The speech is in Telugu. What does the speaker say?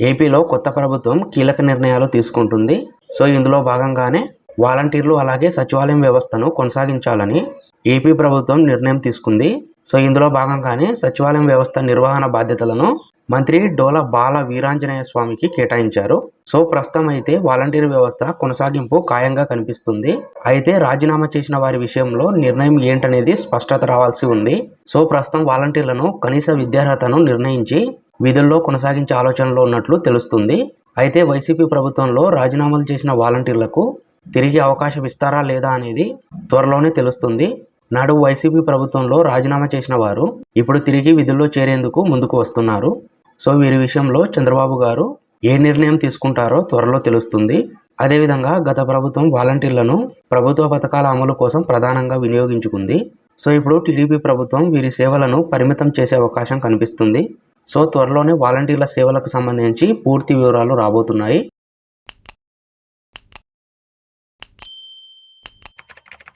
ఏపీలో కొత్త ప్రభుత్వం కీలక నిర్ణయాలు తీసుకుంటుంది. సో ఇందులో భాగంగానే వాలంటీర్లు అలాగే సచివాలయం వ్యవస్థను కొనసాగించాలని ఏపీ ప్రభుత్వం నిర్ణయం తీసుకుంది. సో ఇందులో భాగంగానే సచివాలయం వ్యవస్థ నిర్వహణ బాధ్యతలను మంత్రి డోల బాల వీరాంజనేయ స్వామికి కేటాయించారు. సో ప్రస్తుతం అయితే వాలంటీర్ వ్యవస్థ కొనసాగింపు ఖాయంగా కనిపిస్తుంది. అయితే రాజీనామా చేసిన వారి విషయంలో నిర్ణయం ఏంటనేది స్పష్టత రావాల్సి ఉంది. సో ప్రస్తుతం వాలంటీర్లను కనీస విద్యార్హతను నిర్ణయించి విధుల్లో కొనసాగించే ఆలోచనలో ఉన్నట్లు తెలుస్తుంది. అయితే వైసీపీ ప్రభుత్వంలో రాజీనామాలు చేసిన వాలంటీర్లకు తిరిగి అవకాశం ఇస్తారా లేదా అనేది త్వరలోనే తెలుస్తుంది. నాడు వైసీపీ ప్రభుత్వంలో రాజీనామా చేసిన వారు ఇప్పుడు తిరిగి విధుల్లో చేరేందుకు ముందుకు వస్తున్నారు. సో వీరి విషయంలో చంద్రబాబు గారు ఏ నిర్ణయం తీసుకుంటారో త్వరలో తెలుస్తుంది. అదేవిధంగా గత ప్రభుత్వం వాలంటీర్లను ప్రభుత్వ పథకాల అమలు కోసం ప్రధానంగా వినియోగించుకుంది. సో ఇప్పుడు టీడీపీ ప్రభుత్వం వీరి సేవలను పరిమితం చేసే అవకాశం కనిపిస్తుంది. సో త్వరలోనే వాలంటీర్ల సేవలకు సంబంధించి పూర్తి వివరాలు రాబోతున్నాయి.